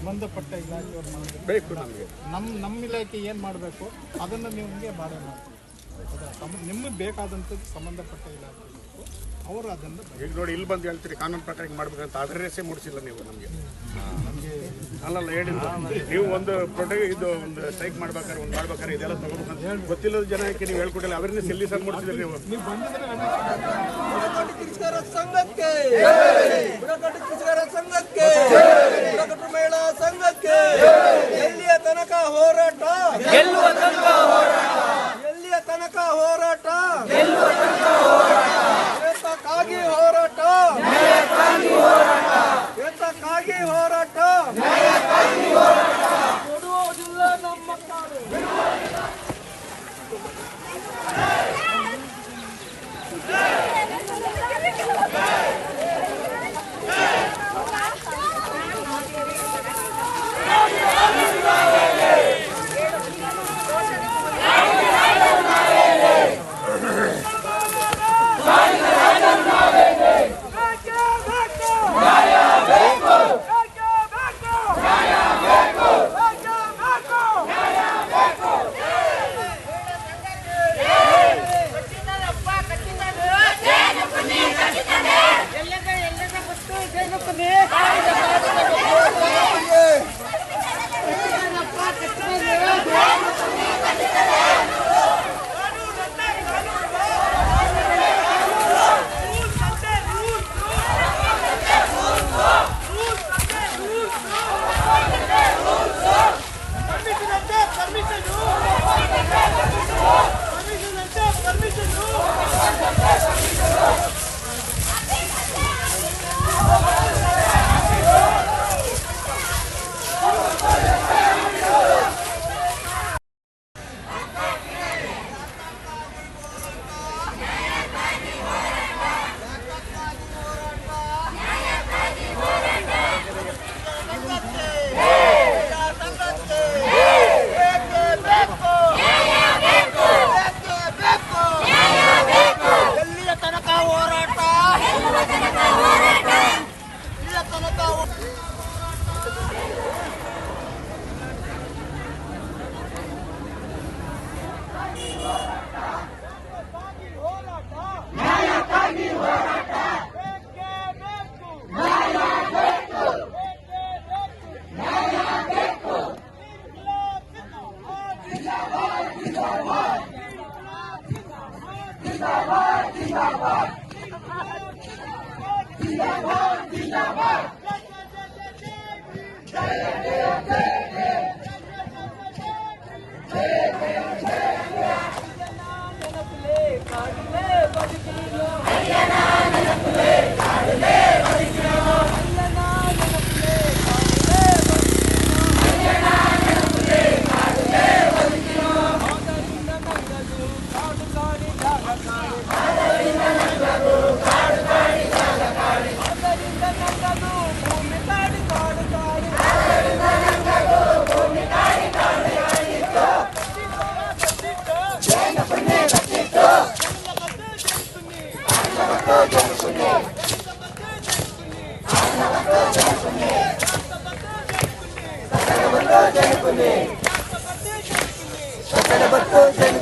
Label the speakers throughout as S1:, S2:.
S1: ಸಂಬಂಧಪಟ್ಟ ಇಲಾಖೆಯವರು ಮಾಡಬೇಕು
S2: ಬೇಕು ನಮಗೆ
S1: ನಮ್ಮ ನಮ್ಮ ಇಲಾಖೆ ಏನು ಮಾಡಬೇಕು ಅದನ್ನು ನಿಮಗೆ ಬಾಳೆ ಮಾಡ್ತೀವಿ ಹೌದಾ? ಸಮ- ನಿಮಗೆ ಬೇಕಾದಂಥದ್ದು ಸಂಬಂಧಪಟ್ಟ ಇಲಾಖೆ ಅವರು ಅದನ್ನು
S2: ಈಗ ನೋಡಿ ಇಲ್ಲಿ ಬಂದು ಹೇಳ್ತೀರಿ ಕಾನೂನು ಪ್ರಕಾರ ಹಿಂಗೆ ಮಾಡ್ಬೇಕಂತ ಅಡ್ರೆಸ್ಸೇ ಮೂಡಿಸಿಲ್ಲ ನೀವು ನಮಗೆ.
S1: ನಮಗೆ
S2: ಅಲ್ಲಲ್ಲ ಹೇಳಿ. ನೀವು ಒಂದು ಪ್ರೊಟೆಕ್ಟ್ ಇದು ಒಂದು ಸ್ಟ್ರೈಕ್ ಮಾಡ್ಬೇಕಾದ್ರೆ ಒಂದು ಮಾಡ್ಬೇಕಾದ್ರೆ ಇದೆಲ್ಲ ತಗೋಬೇಕಂತ ಗೊತ್ತಿಲ್ಲದ ಜನಕ್ಕೆ ನೀವು ಹೇಳ್ಕೊಟ್ಟಿಲ್ಲ ಅವೇರ್ನೆಸ್ ಎಲ್ಲಿ ಸರ್ ಮೂಡಿಸಿದ್ರಿ ನೀವು.
S3: ಸಂಘಕ್ಕೆ. ಬುಡಕಟ್ಟು ಸಂಘಕ್ಕೆ. ಬುಡಕಟ್ಟು ಮಹಿಳಾ ಸಂಘಕ್ಕೆ.
S4: Shakalabatu Jani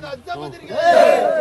S4: 나, 어.
S3: 잡아드리겠습니다. 네.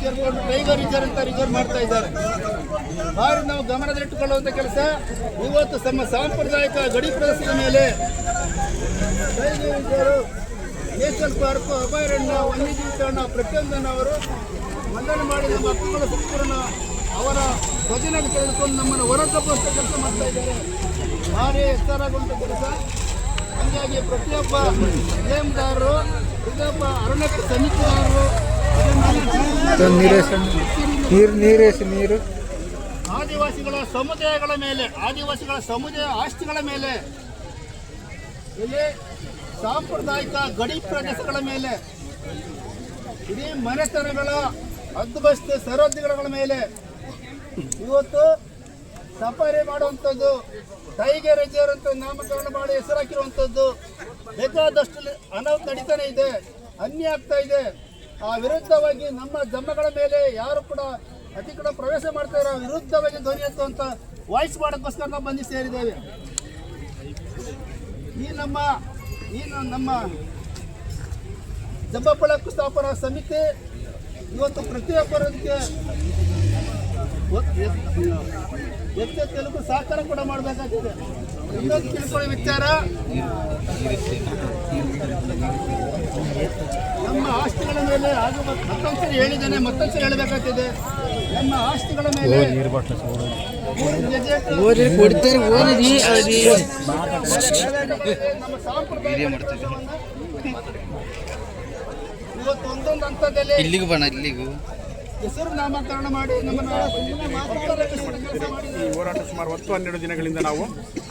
S3: ಸೇರಿಕೊಂಡು ಟೈಗರ್ ರಿಸರ್ವ್ ಅಂತ ರಿಸರ್ವ್ ಮಾಡ್ತಾ ಇದ್ದಾರೆ. ಭಾರಿ ನಾವು ಗಮನದಲ್ಲಿಟ್ಟುಕೊಳ್ಳುವಂಥ ಕೆಲಸ. ಇವತ್ತು ತಮ್ಮ ಸಾಂಪ್ರದಾಯಿಕ ಗಡಿ ಪ್ರದೇಶದ ಮೇಲೆ ನೇಷನಲ್ ಪಾರ್ಕ್ ಅಭಯಾರಣ್ಯ ವನ್ಯಜೀವಿ ತಾಣ ಪ್ರತಿಯೊಂದನ್ನು ಅವರು ವಂದನೆ ಮಾಡಿ ನಮ್ಮ ಹಕ್ಕುಗಳ ಸಂಪೂರ್ಣ ಅವರ ಭಜನೆಗೆ ತೆಗೆದುಕೊಂಡು ನಮ್ಮನ್ನು ಹೊರತಪ್ಪುವಂಥ ಕೆಲಸ ಮಾಡ್ತಾ ಇದ್ದಾರೆ. ಭಾರಿ ಎತ್ತರಗೊಂಡ ಕೆಲಸ. ಹಾಗಾಗಿ ಪ್ರತಿಯೊಬ್ಬ ನೇಮದಾರರು ಪ್ರತಿಯೊಬ್ಬ ಅರಣ್ಯ ಸಮಿತಿದಾರರು
S5: ನೀರು ನೀರು.
S3: ಆದಿವಾಸಿಗಳ ಸಮುದಾಯಗಳ ಮೇಲೆ, ಆದಿವಾಸಿಗಳ ಸಮುದಾಯ ಆಸ್ತಿಗಳ ಮೇಲೆ, ಇಲ್ಲಿ ಸಾಂಪ್ರದಾಯಿಕ ಗಡಿ ಪ್ರದೇಶಗಳ ಮೇಲೆ, ಇಡೀ ಮನೆತನಗಳ ಹದ್ದುಬಸ್ತು ಸರಹದ್ದುಗಳ ಮೇಲೆ ಇವತ್ತು ಸಫಾರಿ ಮಾಡುವಂಥದ್ದು, ಟೈಗರ್ ರಿಸರ್ವ್ ಅಂತ ನಾಮಕರಣ ಮಾಡಿ ಹೆಸರಾಕಿರುವಂಥದ್ದು ಬೇಕಾದಷ್ಟು ಅನಾಹುತ ನಡೀತಾನೆ ಇದೆ ಅನ್ಯ ಆಗ್ತಾ ಇದೆ. ಆ ವಿರುದ್ಧವಾಗಿ ನಮ್ಮ ಜಮ್ಮಗಳ ಮೇಲೆ ಯಾರು ಕೂಡ ಅತಿಕ್ರಮ ಪ್ರವೇಶ ಮಾಡ್ತಾ ಇರೋ ವಿರುದ್ಧವಾಗಿ ಧ್ವನಿ ಎತ್ತುವಂತ ವಾಯ್ಸ್ ಮಾಡೋಕ್ಕೋಸ್ಕರ ನಾವು ಬಂದು ಸೇರಿದ್ದೇವೆ ಈ ನಮ್ಮ ಈ ನಮ್ಮ ಜಂಬಪ್ಪಳ ಹಕ್ಕು ಸಮಿತಿ ಇವತ್ತು ಪ್ರತಿಯೊಬ್ಬರಿಗೆ ತೆಲುಗು ಸಹಕಾರ ಕೂಡ ಮಾಡಬೇಕಾಗಿದೆ ತಿಳ್ಕೊಳ್ಳೋ ವಿಚಾರ ನಮ್ಮ ಆಸ್ತಿಗಳ ಮೇಲೆ ಮತ್ತೊಂದ್ಸರಿ ಹೇಳಿದ್ದೇನೆ ಮತ್ತೊಂದ್ಸರಿ ಹೇಳಬೇಕಾಗ್ತದೆ. ನಮ್ಮ ಆಸ್ತಿಗಳ ಮೇಲೆ ನಮ್ಮ ಸಾಂಪ್ರದಾಯ ಇವತ್ತು ಒಂದೊಂದು ಹಂತದಲ್ಲಿ
S5: ಇಲ್ಲಿಗೂ ಬಣ್ಣ ಇಲ್ಲಿಗೂ.
S3: ಹೆಸರು ನಾಮಕರಣ ಮಾಡಿ
S2: ಈ ಹೋರಾಟ ಸುಮಾರು ಹತ್ತು ಹನ್ನೆರಡು ದಿನಗಳಿಂದ ನಾವು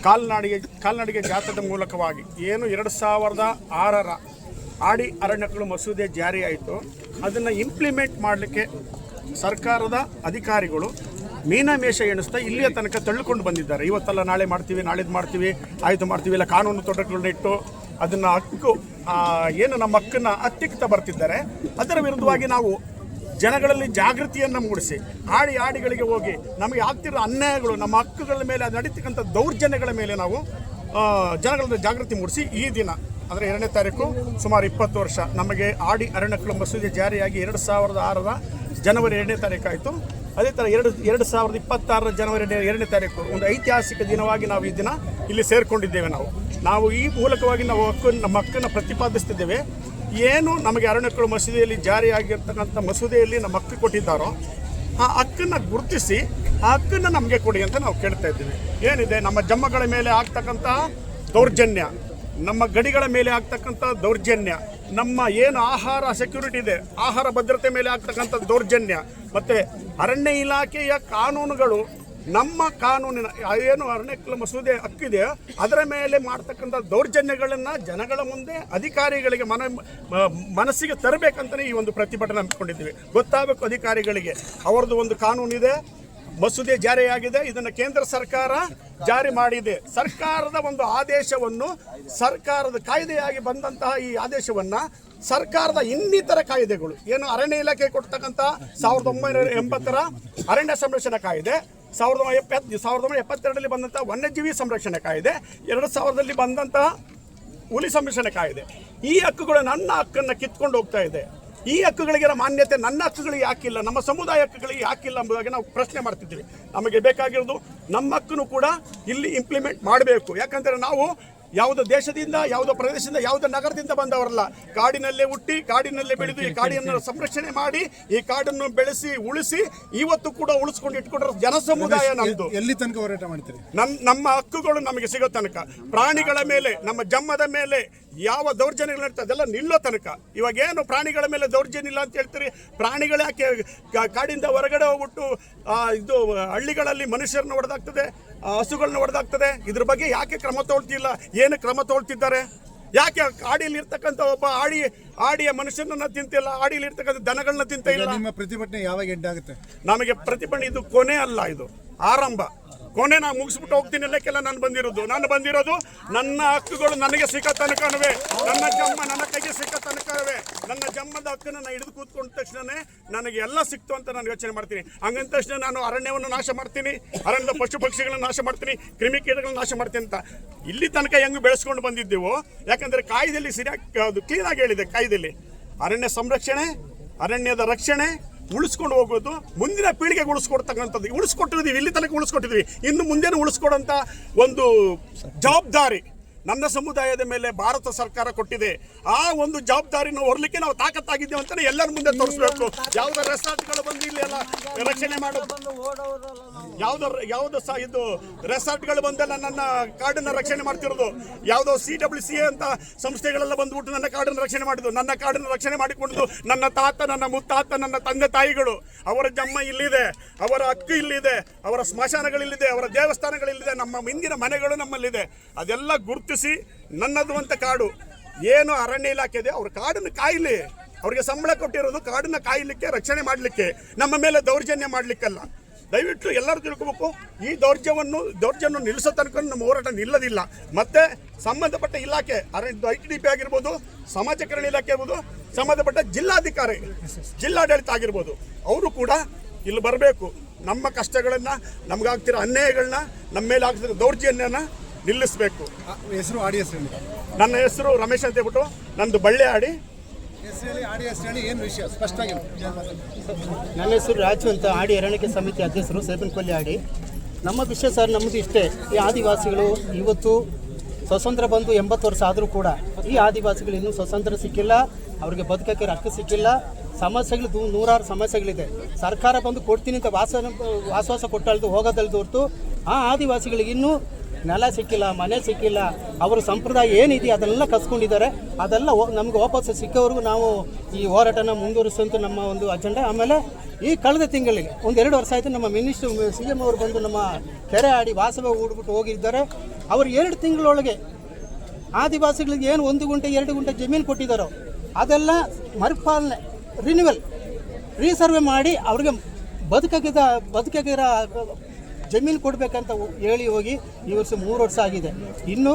S2: ಕಾಲ್ನಾಡಿಗೆ, ಕಾಲ್ನಡಿಗೆ ಜಾತ್ರದ ಮೂಲಕವಾಗಿ ಏನು ಎರಡು ಸಾವಿರದ ಆರರ ಆಡಿ ಅರಣ್ಯಗಳು ಮಸೂದೆ ಜಾರಿಯಾಯಿತು. ಅದನ್ನು ಇಂಪ್ಲಿಮೆಂಟ್ ಮಾಡಲಿಕ್ಕೆ ಸರ್ಕಾರದ ಅಧಿಕಾರಿಗಳು ಮೀನಮೇಷ ಎಣಿಸ್ತಾ ಇಲ್ಲಿಯ ತನಕ ತಳ್ಳಿಕೊಂಡು ಬಂದಿದ್ದಾರೆ. ಇವತ್ತೆಲ್ಲ ನಾಳೆ ಮಾಡ್ತೀವಿ, ನಾಳಿದ್ದು ಮಾಡ್ತೀವಿ, ಆಯಿತು ಮಾಡ್ತೀವಿ, ಇಲ್ಲ ಕಾನೂನು ತೊಡಕುಗಳನ್ನ ಅದನ್ನು ಹಕ್ಕು ಏನು ನಮ್ಮ ಹಕ್ಕನ್ನು ಹತ್ತಿಕ್ತಾ ಬರ್ತಿದ್ದಾರೆ. ಅದರ ವಿರುದ್ಧವಾಗಿ ನಾವು ಜನಗಳಲ್ಲಿ ಜಾಗೃತಿಯನ್ನು ಮೂಡಿಸಿ, ಆಡಿ ಆಡಿಗಳಿಗೆ ಹೋಗಿ ನಮಗೆ ಆಗ್ತಿರೋ ಅನ್ಯಾಯಗಳು, ನಮ್ಮ ಹಕ್ಕುಗಳ ಮೇಲೆ ನಡೀತಕ್ಕಂಥ ದೌರ್ಜನ್ಯಗಳ ಮೇಲೆ ನಾವು ಜನಗಳನ್ನು ಜಾಗೃತಿ ಮೂಡಿಸಿ ಈ ದಿನ, ಅಂದರೆ ಎರಡನೇ ತಾರೀಕು, ಸುಮಾರು ಇಪ್ಪತ್ತು ವರ್ಷ, ನಮಗೆ ಆಡಿ ಅರಣ್ಯಗಳ ಮಸೂದೆ ಜಾರಿಯಾಗಿ ಎರಡು ಸಾವಿರದ ಆರರ ಜನವರಿ ಎರಡನೇ ತಾರೀಕು ಆಯಿತು. ಅದೇ ಥರ ಎರಡು ಎರಡು ಸಾವಿರದ ಇಪ್ಪತ್ತಾರರ ಜನವರಿ ಎರಡನೇ- ತಾರೀಕು, ಒಂದು ಐತಿಹಾಸಿಕ ದಿನವಾಗಿ ನಾವು ಈ ದಿನ ಇಲ್ಲಿ ಸೇರಿಕೊಂಡಿದ್ದೇವೆ ನಾವು. ನಾವು ಈ ಮೂಲಕವಾಗಿ ನಾವು ಹಕ್ಕು ನಮ್ಮ ಹಕ್ಕನ್ನು ಪ್ರತಿಪಾದಿಸ್ತಿದ್ದೇವೆ. ಏನು ನಮಗೆ ಅರಣ್ಯಗಳು ಮಸೂದೆಯಲ್ಲಿ ಜಾರಿಯಾಗಿರ್ತಕ್ಕಂಥ ಮಸೂದೆಯಲ್ಲಿ ನಮ್ಮ ಹಕ್ಕು ಕೊಟ್ಟಿದ್ದಾರೋ ಆ ಹಕ್ಕನ್ನು ಗುರುತಿಸಿ ಆ ಹಕ್ಕನ್ನು ನಮಗೆ ಕೊಡಿ ಅಂತ ನಾವು ಕೇಳ್ತಾ ಇದ್ದೀವಿ. ಏನಿದೆ? ನಮ್ಮ ಜಮ್ಮಗಳ ಮೇಲೆ ಆಗ್ತಕ್ಕಂಥ ದೌರ್ಜನ್ಯ, ನಮ್ಮ ಗಡಿಗಳ ಮೇಲೆ ಆಗ್ತಕ್ಕಂಥ ದೌರ್ಜನ್ಯ, ನಮ್ಮ ಏನು ಆಹಾರ ಸೆಕ್ಯೂರಿಟಿ ಇದೆ, ಆಹಾರ ಭದ್ರತೆ ಮೇಲೆ ಆಗ್ತಕ್ಕಂಥ ದೌರ್ಜನ್ಯ, ಮತ್ತು ಅರಣ್ಯ ಇಲಾಖೆಯ ಕಾನೂನುಗಳು ನಮ್ಮ ಕಾನೂನಿನ ಏನು ಅರಣ್ಯ ಮಸೂದೆ ಹಕ್ಕಿದೆ ಅದರ ಮೇಲೆ ಮಾಡ್ತಕ್ಕಂಥ ದೌರ್ಜನ್ಯಗಳನ್ನು ಜನಗಳ ಮುಂದೆ ಅಧಿಕಾರಿಗಳಿಗೆ ಮನ ಮನಸ್ಸಿಗೆ ತರಬೇಕಂತಲೇ ಈ ಒಂದು ಪ್ರತಿಭಟನೆ ಹಮ್ಮಿಕೊಂಡಿದ್ದೀವಿ. ಗೊತ್ತಾಗಬೇಕು ಅಧಿಕಾರಿಗಳಿಗೆ. ಅವರದ್ದು ಒಂದು ಕಾನೂನಿದೆ, ಮಸೂದೆ ಜಾರಿಯಾಗಿದೆ, ಇದನ್ನು ಕೇಂದ್ರ ಸರ್ಕಾರ ಜಾರಿ ಮಾಡಿದೆ. ಸರ್ಕಾರದ ಒಂದು ಆದೇಶವನ್ನು, ಸರ್ಕಾರದ ಕಾಯ್ದೆಯಾಗಿ ಬಂದಂತಹ ಈ ಆದೇಶವನ್ನು ಸರ್ಕಾರದ ಇನ್ನಿತರ ಕಾಯ್ದೆಗಳು, ಏನು ಅರಣ್ಯ ಇಲಾಖೆ ಕೊಡ್ತಕ್ಕಂಥ ಸಾವಿರದ ಒಂಬೈನೂರ ಎಂಬತ್ತರ ಅರಣ್ಯ ಸಂರಕ್ಷಣಾ ಕಾಯ್ದೆ ಸಾವಿರದ ಎಪ್ಪತ್ತ ಸಾವಿರದ ಒಂಬೈನೂರ ಎಪ್ಪತ್ತೆರಡರಲ್ಲಿ ಬಂದಂಥ ವನ್ಯಜೀವಿ ಸಂರಕ್ಷಣೆ ಕಾಯಿದೆ, ಎರಡು ಸಾವಿರದಲ್ಲಿ ಬಂದಂತಹ ಹುಲಿ ಸಂರಕ್ಷಣೆ ಕಾಯಿದೆ. ಈ ಹಕ್ಕುಗಳು ನನ್ನ ಹಕ್ಕನ್ನು ಕಿತ್ಕೊಂಡು ಹೋಗ್ತಾ ಇದೆ. ಈ ಹಕ್ಕುಗಳಿಗಿರೋ ಮಾನ್ಯತೆ ನನ್ನ ಹಕ್ಕುಗಳಿಗೆ ಯಾಕಿಲ್ಲ ನಮ್ಮ ಸಮುದಾಯ ಹಕ್ಕುಗಳಿಗೆ ಯಾಕಿಲ್ಲ ಎಂಬುದಾಗಿ ನಾವು ಪ್ರಶ್ನೆ ಮಾಡ್ತಿದ್ದೀವಿ. ನಮಗೆ ಬೇಕಾಗಿರೋದು ನಮ್ಮ ಹಕ್ಕನ್ನು ಕೂಡ ಇಲ್ಲಿ ಇಂಪ್ಲಿಮೆಂಟ್ ಮಾಡಬೇಕು. ಯಾಕಂದರೆ ನಾವು ಯಾವುದೋ ದೇಶದಿಂದ ಯಾವುದೋ ಪ್ರದೇಶದಿಂದ ಯಾವುದೋ ನಗರದಿಂದ ಬಂದವರಲ್ಲ. ಕಾಡಿನಲ್ಲೇ ಹುಟ್ಟಿ ಕಾಡಿನಲ್ಲೇ ಬೆಳೆದು ಈ ಕಾಡಿಯನ್ನು ಸಂರಕ್ಷಣೆ ಮಾಡಿ ಈ ಕಾಡನ್ನು ಬೆಳೆಸಿ ಉಳಿಸಿ ಇವತ್ತು ಕೂಡ ಉಳಿಸ್ಕೊಂಡು ಇಟ್ಕೊಂಡಿರೋ ಜನ ಸಮುದಾಯ ನಮ್ದು.
S6: ಎಲ್ಲಿ ತನಕ ಹೋರಾಟ ಮಾಡ್ತೀರಿ?
S2: ನಮ್ಮ ನಮ್ಮ ಹಕ್ಕುಗಳು ನಮಗೆ ಸಿಗೋ ತನಕ. ಪ್ರಾಣಿಗಳ ಮೇಲೆ ನಮ್ಮ ಜಮ್ಮದ ಮೇಲೆ ಯಾವ ದೌರ್ಜನ್ಯಗಳು ನಡೀತಾ ಅದೆಲ್ಲ ನಿಲ್ಲೋ ತನಕ. ಇವಾಗ ಏನು ಪ್ರಾಣಿಗಳ ಮೇಲೆ ದೌರ್ಜನ್ಯ ಇಲ್ಲ ಅಂತ ಹೇಳ್ತೀರಿ? ಪ್ರಾಣಿಗಳು ಯಾಕೆ ಕಾಡಿಂದ ಹೊರಗಡೆ ಹೋಗ್ಬಿಟ್ಟು ಇದು ಹಳ್ಳಿಗಳಲ್ಲಿ ಮನುಷ್ಯರನ್ನ ಹೊಡೆದಾಗ್ತದೆ ಹಸುಗಳನ್ನ ಹೊಡೆದಾಗ್ತದೆ? ಇದ್ರ ಬಗ್ಗೆ ಯಾಕೆ ಕ್ರಮ ತಗೊಳ್ತಿಲ್ಲ ಏನು ಕ್ರಮ ತಗೊಳ್ತಿದ್ದಾರೆ ಯಾಕೆ ಆಡಿಯಲ್ಲಿ ಇರ್ತಕ್ಕಂಥ ಒಬ್ಬ ಆಡಿ ಆಡಿಯ ಮನುಷ್ಯನನ್ನ ತಿಂತಿಲ್ಲ? ಆಡಿಯಲ್ಲಿ ಇರ್ತಕ್ಕಂಥ ದನಗಳನ್ನ ತಿಂತ ಇಲ್ಲ?
S6: ನಿಮ್ಮ ಪ್ರತಿಭಟನೆ ಯಾವಾಗ ಎಂಡಾಗುತ್ತೆ
S2: ನಮಗೆ ಪ್ರತಿಭಟನೆ ಇದು ಕೊನೆ ಅಲ್ಲ ಇದು. ಆರಂಭ. ಕೊನೆ ನಾನು ಮುಗಿಸ್ಬಿಟ್ಟು ಹೋಗ್ತೀನಿ ಲೆಕ್ಕೆಲ್ಲ ನಾನು ಬಂದಿರೋದು. ನಾನು ಬಂದಿರೋದು ನನ್ನ ಹಕ್ಕುಗಳು ನನಗೆ ಸಿಕ್ಕ ತನಕನೂ ನನ್ನ ಜಮ್ಮ ನನ್ನ ಕೈಗೆ ಸಿಕ್ಕ ತನಕವೇ ನನ್ನ ಜಮ್ಮದ ಹಕ್ಕನ್ನು ನಾನು ಹಿಡಿದು ಕೂತ್ಕೊಂಡ ತಕ್ಷಣನೇ ನನಗೆ ಎಲ್ಲ ಸಿಕ್ತು ಅಂತ ನಾನು ಯೋಚನೆ ಮಾಡ್ತೀನಿ. ಹಂಗಂದ ತಕ್ಷಣ ನಾನು ಅರಣ್ಯವನ್ನು ನಾಶ ಮಾಡ್ತೀನಿ. ಅರಣ್ಯದ ಪಶು ಪಕ್ಷಿಗಳನ್ನು ನಾಶ ಮಾಡ್ತೀನಿ. ಕ್ರಿಮಿಕೀಟಗಳನ್ನ ನಾಶ ಮಾಡ್ತೀನಿ ಅಂತ. ಇಲ್ಲಿ ತನಕ ಹೆಂಗೆ ಬೆಳೆಸ್ಕೊಂಡು ಬಂದಿದ್ದೆವು, ಯಾಕಂದ್ರೆ ಕಾಯ್ದೆಯಲ್ಲಿ ಸರಿಯಾಗಿ, ಅದು ಕ್ಲೀನಾಗಿ ಹೇಳಿದೆ ಕಾಯ್ದೆಯಲ್ಲಿ. ಅರಣ್ಯ ಸಂರಕ್ಷಣೆ, ಅರಣ್ಯದ ರಕ್ಷಣೆ ಉಳಿಸ್ಕೊಂಡು ಹೋಗೋದು ಮುಂದಿನ ಪೀಳಿಗೆಗೆ ಉಳಿಸ್ಕೊಡ್ತಕ್ಕಂಥದ್ದು. ಉಳಿಸ್ಕೊಟ್ಟಿದ್ದೀವಿ ಇಲ್ಲಿ ತನಕ ಉಳಿಸ್ಕೊಟ್ಟಿದ್ವಿ ಇನ್ನು ಮುಂದೇನು ಉಳಿಸ್ಕೊಡೋಂಥ ಒಂದು ಜವಾಬ್ದಾರಿ? ನನ್ನ ಸಮುದಾಯದ ಮೇಲೆ ಭಾರತ ಸರ್ಕಾರ ಕೊಟ್ಟಿದೆ. ಆ ಒಂದು ಜವಾಬ್ದಾರಿನ ಹೊರಲಿಕ್ಕೆ ನಾವು ತಾಕತ್ತಾಗಿದ್ದೇವೆ ಅಂತಾನೆ ಎಲ್ಲರ ಮುಂದೆ ತೋರಿಸ್ಬೇಕು. ಯಾವುದೋ ರೆಸಾರ್ಟ್ಗಳು ಬಂದು ಇಲ್ಲಿ ಎಲ್ಲ ರಕ್ಷಣೆ ಮಾಡೋದು. ಯಾವ್ದೋ ಯಾವ್ದು ಸಹ ಇದು ರೆಸಾರ್ಟ್ಗಳು ಬಂದೆಲ್ಲ ನನ್ನ ಕಾಡನ್ನ ರಕ್ಷಣೆ ಮಾಡ್ತಿರೋದು. ಯಾವುದೋ ಸಿ ಡಬ್ಲ್ಯೂ ಸಿ ಅಂತ ಸಂಸ್ಥೆಗಳೆಲ್ಲ ಬಂದ್ಬಿಟ್ಟು ನನ್ನ ಕಾಡನ್ನ ರಕ್ಷಣೆ ಮಾಡಿದ್ರು ನನ್ನ ಕಾಡನ್ನ ರಕ್ಷಣೆ ಮಾಡಿಕೊಂಡು ನನ್ನ ತಾತ, ನನ್ನ ಮುತ್ತಾತ, ನನ್ನ ತಂದೆ ತಾಯಿಗಳು. ಅವರ ಜಮ್ಮ ಇಲ್ಲಿದೆ. ಅವರ ಹಕ್ಕು ಇಲ್ಲಿದೆ. ಅವರ ಸ್ಮಶಾನಗಳಿಲ್ಲಿದೆ. ಅವರ ದೇವಸ್ಥಾನಗಳಿಲ್ಲಿದೆ. ನಮ್ಮ ಹಿಂದಿನ ಮನೆಗಳು ನಮ್ಮಲ್ಲಿದೆ. ಅದೆಲ್ಲ ಗುರುತಿಸಿ ನನ್ನದು ಅಂತ ಕಾಡು. ಏನು ಅರಣ್ಯ ಇಲಾಖೆ ಇದೆ, ಅವ್ರ ಕಾಡನ್ನು ಕಾಯಲಿ. ಅವರಿಗೆ ಸಂಬಳ ಕೊಟ್ಟಿರೋದು ಕಾಡನ್ನ ಕಾಯಲಿಕ್ಕೆ, ರಕ್ಷಣೆ ಮಾಡಲಿಕ್ಕೆ, ನಮ್ಮ ಮೇಲೆ ದೌರ್ಜನ್ಯ ಮಾಡಲಿಕ್ಕಲ್ಲ. ದಯವಿಟ್ಟು ಎಲ್ಲರೂ ತಿಳ್ಕೊಬೇಕು, ಈ ದೌರ್ಜನ್ಯವನ್ನು ದೌರ್ಜನ್ಯ ನಿಲ್ಲಿಸೋ ತನಕ ನಮ್ಮ ಹೋರಾಟ ನಿಲ್ಲದಿಲ್ಲ. ಮತ್ತೆ ಸಂಬಂಧಪಟ್ಟ ಇಲಾಖೆ ಅರಣ್ಯ ಐ ಟಿ ಡಿ ಪಿ ಆಗಿರ್ಬೋದು ಸಮಾಜ ಕಲ್ಯಾಣ ಇಲಾಖೆ ಇರ್ಬೋದು ಸಂಬಂಧಪಟ್ಟ ಜಿಲ್ಲಾಧಿಕಾರಿ, ಜಿಲ್ಲಾಡಳಿತ ಆಗಿರ್ಬೋದು, ಅವರು ಕೂಡ ಇಲ್ಲಿ ಬರಬೇಕು. ನಮ್ಮ ಕಷ್ಟಗಳನ್ನು, ನಮಗಾಗ್ತಿರೋ ಅನ್ಯಾಯಗಳನ್ನ, ನಮ್ಮ ಮೇಲೆ ಆಗ್ತಿರೋ ದೌರ್ಜನ್ಯನ ನಿಲ್ಲಿಸಬೇಕು.
S6: ಹೆಸರು ಆಡಿ ಹೆಸರು
S2: ನನ್ನ ಹೆಸರು ರಮೇಶ್ ಅಂತ ಹೇಳ್ಬಿಟ್ಟು ನಂದು ಬಳ್ಳಿ ಆಡಿ.
S6: ಹೆಸರು ಹೇಳಿ ಆಡಿ ಹೇಳಿ ಏನು ವಿಷಯ? ಸ್ಪಷ್ಟವಾಗಿ
S7: ನನ್ನ ಹೆಸರು ರಾಜು ಅಂತ ಆಡಿ ಅರಣ್ಯಕ್ಕೆ ಸಮಿತಿ ಅಧ್ಯಕ್ಷರು ಸೇಬನಕೊಲ್ಲಿ ಆಡಿ. ನಮ್ಮ ವಿಷಯ ಸರ್ ನಮ್ಮದು ಇಷ್ಟೇ. ಈ ಆದಿವಾಸಿಗಳು ಇವತ್ತು ಸ್ವತಂತ್ರ ಬಂದು ಎಂಬತ್ತು ವರ್ಷ ಆದರೂ ಕೂಡ ಈ ಆದಿವಾಸಿಗಳು ಇನ್ನೂ ಸ್ವತಂತ್ರ ಸಿಕ್ಕಿಲ್ಲ ಅವರಿಗೆ ಬದುಕಕ್ಕೆ ರೊಕ್ಕ ಸಿಕ್ಕಿಲ್ಲ. ಸಮಸ್ಯೆಗಳು ದೂ ನೂರಾರು ಸಮಸ್ಯೆಗಳಿದೆ. ಸರ್ಕಾರ ಬಂದು ಕೊಡ್ತೀನಿ ಅಂತ ವಾಸ ವಾಸವಾಸ ಕೊಟ್ಟಲ್ದು ಹೋಗೋದಲ್ದು ಹೊರತು ಆ ಆದಿವಾಸಿಗಳಿಗೆ ಇನ್ನೂ ನೆಲ ಸಿಕ್ಕಿಲ್ಲ, ಮನೆ ಸಿಕ್ಕಿಲ್ಲ, ಅವರ ಸಂಪ್ರದಾಯ ಏನಿದೆ ಅದನ್ನೆಲ್ಲ ಕಸ್ಕೊಂಡಿದ್ದಾರೆ. ಅದೆಲ್ಲ ನಮ್ಗೆ ವಾಪಸ್ ಸಿಕ್ಕವರೆಗೂ ನಾವು ಈ ಹೋರಾಟನ ಮುಂದುವರಿಸುವಂತ ನಮ್ಮ ಒಂದು ಅಜೆಂಡಾ ಆಮೇಲೆ ಈ ಕಳೆದ ತಿಂಗಳಿಗೆ ಎರಡು ವರ್ಷ ಆಯಿತು ನಮ್ಮ ಮಿನಿಸ್ಟರ್ ಸಿ ಎಂ ಅವರು ಬಂದು ನಮ್ಮ ಕೆರೆ ಆಡಿ ವಾಸವ ಹೂಡ್ಬಿಟ್ಟು ಹೋಗಿದ್ದಾರೆ. ಅವರು ಎರಡು ತಿಂಗಳೊಳಗೆ ಆದಿವಾಸಿಗಳಿಗೆ ಏನು ಒಂದು ಗುಂಟೆ, ಎರಡು ಗುಂಟೆ ಜಮೀನು ಕೊಟ್ಟಿದ್ದಾರೋ ಅದೆಲ್ಲ ಮರುಪಾಲನೆ ರಿನ್ಯೂವಲ್ ರೀಸರ್ವೆ ಮಾಡಿ ಅವ್ರಿಗೆ ಬದುಕಿದ ಬದುಕಕ್ಕಿರೋ ಜಮೀನು ಕೊಡಬೇಕಂತ ಹೇಳಿ ಹೋಗಿ ಈ ವರ್ಷ ಮೂರು ವರ್ಷ ಆಗಿದೆ. ಇನ್ನು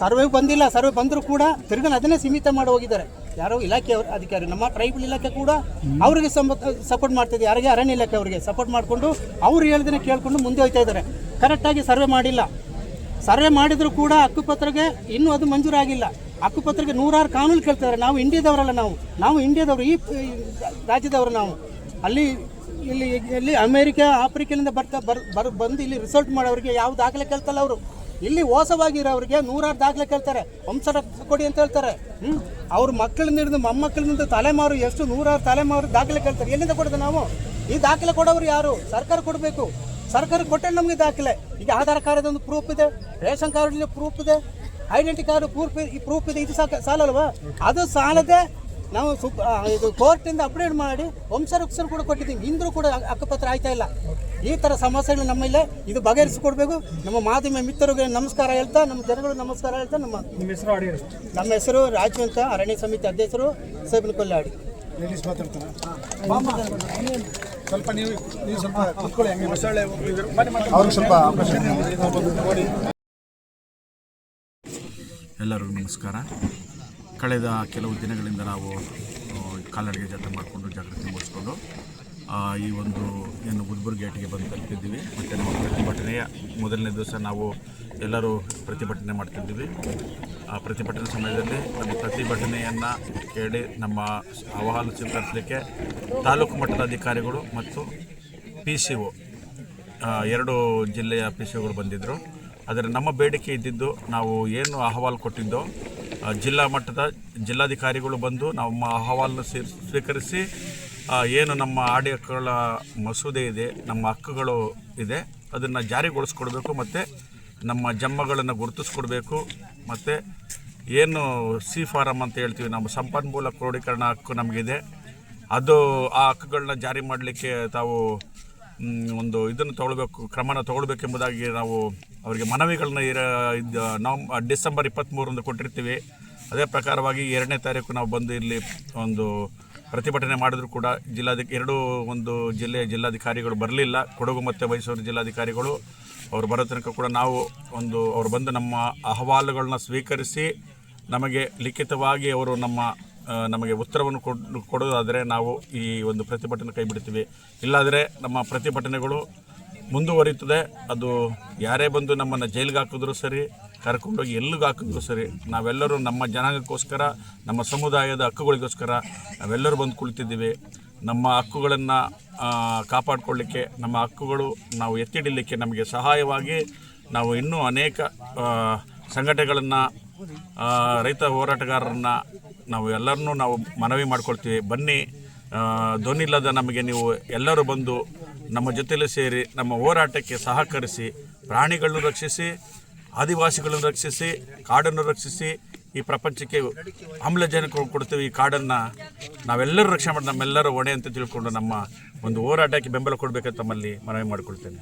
S7: ಸರ್ವೆ ಬಂದಿಲ್ಲ, ಸರ್ವೆ ಬಂದರೂ ಕೂಡ ತಿರ್ಗನ ಅದನ್ನೇ ಸೀಮಿತ ಮಾಡಿ ಹೋಗಿದ್ದಾರೆ. ಯಾರೋ ಇಲಾಖೆ ಅಧಿಕಾರಿ, ನಮ್ಮ ಟ್ರೈಬಲ್ ಇಲಾಖೆ ಕೂಡ ಅವರಿಗೆ ಸಪೋರ್ಟ್ ಮಾಡ್ತಿದೆ. ಯಾರಿಗೆ? ಅರಣ್ಯ ಇಲಾಖೆ ಅವರಿಗೆ ಸಪೋರ್ಟ್ ಮಾಡಿಕೊಂಡು ಅವ್ರು ಹೇಳ್ದನ್ನ ಕೇಳಿಕೊಂಡು ಮುಂದೆ ಹೋಗ್ತಾ ಇದ್ದಾರೆ. ಕರೆಕ್ಟಾಗಿ ಸರ್ವೆ ಮಾಡಿಲ್ಲ. ಸರ್ವೆ ಮಾಡಿದರೂ ಕೂಡ ಹಕ್ಕುಪತ್ರಗೆ ಇನ್ನೂ ಅದು ಮಂಜೂರಾಗಿಲ್ಲ. ಹಕ್ಕುಪತ್ರಕ್ಕೆ ನೂರಾರು ಕಾನೂನು ಕೇಳ್ತಾರೆ ನಾವು ಇಂಡಿಯಾದವರಲ್ಲ ನಾವು. ನಾವು ಇಂಡಿಯಾದವರು ಈ ಈ ರಾಜ್ಯದವರು ನಾವು. ಅಲ್ಲಿ ಇಲ್ಲಿ ಇಲ್ಲಿ ಅಮೇರಿಕ ಆಫ್ರಿಕಾದಿಂದ ಬರ್ತಾ ಬರ್ ಬರ್ ಬಂದು ಇಲ್ಲಿ ರಿಸಲ್ಟ್ ಮಾಡೋರಿಗೆ ಯಾವ ದಾಖಲೆ ಕೇಳ್ತಲ್ಲ ಅವರು. ಇಲ್ಲಿ ಮೋಸವಾಗಿರೋರಿಗೆ ನೂರಾರು ದಾಖಲೆ ಕೇಳ್ತಾರೆ. ವಂಶರ ಕೊಡಿ ಅಂತ ಹೇಳ್ತಾರೆ. ಹ್ಞೂ ಅವ್ರ ಮಕ್ಕಳಿಂದ ಹಿಡಿದು ಮೊಮ್ಮಕ್ಕಳಿಂದ ತಲೆಮಾರು ಎಷ್ಟು ನೂರಾರು ತಲೆಮಾರು ದಾಖಲೆ ಕೇಳ್ತಾರೆ. ಎಲ್ಲಿಂದ ಕೊಡೋದು ನಾವು? ಈ ದಾಖಲೆ ಕೊಡೋರು ಯಾರು? ಸರ್ಕಾರ ಕೊಡಬೇಕು. ಸರ್ಕಾರ ಕೊಟ್ಟರೆ ನಮಗೆ ದಾಖಲೆ. ಈಗ ಆಧಾರ್ ಕಾರ್ಡ್ ಒಂದು ಪ್ರೂಫ್ ಇದೆ, ರೇಷನ್ ಕಾರ್ಡ್ ಪ್ರೂಫ್ ಇದೆ ಐಡೆಂಟಿ ಕಾರ್ಡ್ ಪ್ರೂಫ್ ಪ್ರೂಫ್ ಇದೆ, ಇದು ಸಾಕ ಸಾಲಲ್ವಾ? ಅದು ಸಾಲದೆ ನಾವು ಸುಪ್ ಇದು ಕೋರ್ಟಿಂದ ಅಪ್ಡೇಟ್ ಮಾಡಿ ವಂಶರಕ್ಷರು ಕೂಡ ಕೊಟ್ಟಿದ್ದೀವಿ. ಇಂದ್ರೂ ಕೂಡ ಅಕ್ಕಪತ್ರ ಹಕ್ಕುಪತ್ರ ಆಯ್ತಾ ಇಲ್ಲ. ಈ ಥರ ಸಮಸ್ಯೆಗಳು ನಮ್ಮಲ್ಲೇ ಇದು ಬಗೆಹರಿಸಿಕೊಡ್ಬೇಕು. ನಮ್ಮ ಮಾಧ್ಯಮ ಮಿತ್ರರಿಗೆ ನಮಸ್ಕಾರ ಹೇಳ್ತಾ ನಮ್ಮ ಜನಗಳು ನಮಸ್ಕಾರ ಹೇಳ್ತಾ ನಮ್ಮ
S8: ನಿಮ್ಮ ಹೆಸರು ಆಡಿ
S7: ನಮ್ಮ ಹೆಸರು ರಾಜು ಅಂತ ಅರಣ್ಯ ಸಮಿತಿ ಅಧ್ಯಕ್ಷರು ಸೇಬಿನ ಕೊಲ್ಲಾಡಿ.
S6: ಲೇಡೀಸ್ ಮಾತಾಡ್ತಾರೆ. ಸ್ವಲ್ಪ ನೀವು ನೀವು ಸ್ವಲ್ಪ ಕುತ್ಕೊಳ್ಳಿ ಹಂಗೆ. ಮಸಾಲೆ ಅವ್ರಿಗೆ ಸ್ವಲ್ಪ ನೋಡಿ.
S9: ಎಲ್ಲರಿಗೂ ನಮಸ್ಕಾರ. ಕಳೆದ ಕೆಲವು ದಿನಗಳಿಂದ ನಾವು ಕಾಲ್ನಡಿಗೆ ಜಾತ್ರೆ ಮಾಡಿಕೊಂಡು ಜಾಗೃತಿ ಮೂಡಿಸ್ಕೊಂಡು ಈ ಒಂದು ಏನು ಗುಲ್ಬರ್ಗ ಗೇಟ್ಗೆ ಬಂದು ತಲುಪಿದ್ದೀವಿ. ಮತ್ತು ನಮ್ಮ ಪ್ರತಿಭಟನೆಯ ಮೊದಲನೇ ದಿವಸ ನಾವು ಎಲ್ಲರೂ ಪ್ರತಿಭಟನೆ ಮಾಡ್ತಿದ್ದೀವಿ. ಆ ಪ್ರತಿಭಟನೆ ಸಮಯದಲ್ಲಿ ನಮ್ಮ ಪ್ರತಿಭಟನೆಯನ್ನು ಕೇಳಿ ನಮ್ಮ ಅಹವಾಲು ಸ್ವೀಕರಿಸಲಿಕ್ಕೆ ತಾಲೂಕು ಮಟ್ಟದ ಅಧಿಕಾರಿಗಳು ಮತ್ತು ಪಿ ಸಿ ಒ ಎರಡು ಜಿಲ್ಲೆಯ ಪಿ ಸಿ ಒಗಳು ಬಂದಿದ್ದರು ಆದರೆ ನಮ್ಮ ಬೇಡಿಕೆ ಇದ್ದಿದ್ದು ನಾವು ಏನು ಅಹವಾಲು ಕೊಟ್ಟಿದ್ದೋ ಜಿಲ್ಲಾ ಮಟ್ಟದ ಜಿಲ್ಲಾಧಿಕಾರಿಗಳು ಬಂದು ನಮ್ಮ ಅಹವಾಲನ್ನು ಸ್ವೀ ಸ್ವೀಕರಿಸಿ ಏನು ನಮ್ಮ ಆಡಿ ಹಕ್ಕುಗಳ ಮಸೂದೆ ಇದೆ, ನಮ್ಮ ಹಕ್ಕುಗಳು ಇದೆ, ಅದನ್ನು ಜಾರಿಗೊಳಿಸ್ಕೊಡ್ಬೇಕು ಮತ್ತು ನಮ್ಮ ಜಮ್ಮಗಳನ್ನು ಗುರುತಿಸ್ಕೊಡ್ಬೇಕು ಮತ್ತು ಏನು ಸಿ ಫಾರಮ್ ಅಂತ ಹೇಳ್ತೀವಿ ನಮ್ಮ ಸಂಪನ್ಮೂಲ ಕ್ರೋಢೀಕರಣ ಹಕ್ಕು ನಮಗಿದೆ. ಅದು ಆ ಹಕ್ಕುಗಳನ್ನ ಜಾರಿ ಮಾಡಲಿಕ್ಕೆ ತಾವು ಒಂದು ಇದನ್ನು ತಗೊಳ್ಬೇಕು, ಕ್ರಮನ ತಗೊಳ್ಬೇಕೆಂಬುದಾಗಿ ನಾವು ಅವರಿಗೆ ಮನವಿಗಳನ್ನ ನವಂಬ ಡಿಸೆಂಬರ್ ಇಪ್ಪತ್ತ್ಮೂರಂದು ಕೊಟ್ಟಿರ್ತೀವಿ. ಅದೇ ಪ್ರಕಾರವಾಗಿ ಎರಡನೇ ತಾರೀಕು ನಾವು ಬಂದು ಇಲ್ಲಿ ಒಂದು ಪ್ರತಿಭಟನೆ ಮಾಡಿದ್ರು ಕೂಡ ಜಿಲ್ಲಾಧಿಕ, ಎರಡೂ ಒಂದು ಜಿಲ್ಲೆಯ ಜಿಲ್ಲಾಧಿಕಾರಿಗಳು ಬರಲಿಲ್ಲ. ಕೊಡಗು ಮತ್ತು ಮೈಸೂರು ಜಿಲ್ಲಾಧಿಕಾರಿಗಳು ಅವರು ಬರೋ ತನಕ ಕೂಡ ನಾವು ಒಂದು, ಅವರು ಬಂದು ನಮ್ಮ ಅಹವಾಲುಗಳನ್ನ ಸ್ವೀಕರಿಸಿ ನಮಗೆ ಲಿಖಿತವಾಗಿ ಅವರು ನಮ್ಮ ನಮಗೆ ಉತ್ತರವನ್ನು ಕೊಡ್, ಕೊಡೋದಾದರೆ ನಾವು ಈ ಒಂದು ಪ್ರತಿಭಟನೆ ಕೈ ಬಿಡ್ತೀವಿ ಇಲ್ಲಾದರೆ ನಮ್ಮ ಪ್ರತಿಭಟನೆಗಳು ಮುಂದುವರಿತದೆ ಅದು ಯಾರೇ ಬಂದು ನಮ್ಮನ್ನು ಜೈಲಿಗೆ ಹಾಕಿದ್ರು ಸರಿ, ಕರ್ಕೊಂಡೋಗಿ ಎಲ್ಲಿಗೆ ಹಾಕಿದ್ರು ಸರಿ, ನಾವೆಲ್ಲರೂ ನಮ್ಮ ಜನಾಂಗಕ್ಕೋಸ್ಕರ, ನಮ್ಮ ಸಮುದಾಯದ ಹಕ್ಕುಗಳಿಗೋಸ್ಕರ ನಾವೆಲ್ಲರೂ ಬಂದು ಕುಳಿತಿದ್ದೀವಿ. ನಮ್ಮ ಹಕ್ಕುಗಳನ್ನು ಕಾಪಾಡಿಕೊಳ್ಳಿಕ್ಕೆ, ನಮ್ಮ ಹಕ್ಕುಗಳು ನಾವು ಎತ್ತಿಡಲಿಕ್ಕೆ ನಮಗೆ ಸಹಾಯವಾಗಿ ನಾವು ಇನ್ನೂ ಅನೇಕ ಸಂಘಟನೆಗಳನ್ನು ರೈತ ಹೋರಾಟಗಾರರನ್ನ ನಾವು ಎಲ್ಲರನ್ನೂ ನಾವು ಮನವಿ ಮಾಡ್ಕೊಳ್ತೀವಿ. ಬನ್ನಿ ಧ್ವನಿಲ್ಲದ ನಮಗೆ ನೀವು ಎಲ್ಲರೂ ಬಂದು ನಮ್ಮ ಜೊತೆಯಲ್ಲಿ ಸೇರಿ ನಮ್ಮ ಹೋರಾಟಕ್ಕೆ ಸಹಕರಿಸಿ, ಪ್ರಾಣಿಗಳನ್ನು ರಕ್ಷಿಸಿ, ಆದಿವಾಸಿಗಳನ್ನು ರಕ್ಷಿಸಿ, ಕಾಡನ್ನು ರಕ್ಷಿಸಿ ಈ ಪ್ರಪಂಚಕ್ಕೆ ಆಮ್ಲಜನಕ ಕೊಡ್ತೀವಿ. ಈ ಕಾಡನ್ನು ನಾವೆಲ್ಲರೂ ರಕ್ಷಣೆ ಮಾಡಿ, ನಮ್ಮೆಲ್ಲರೂ ಹೊಣೆ ಅಂತ ತಿಳ್ಕೊಂಡು ನಮ್ಮ ಒಂದು ಹೋರಾಟಕ್ಕೆ ಬೆಂಬಲ ಕೊಡಬೇಕಂತ ತಮ್ಮಲ್ಲಿ ಮನವಿ ಮಾಡಿಕೊಳ್ತೇನೆ.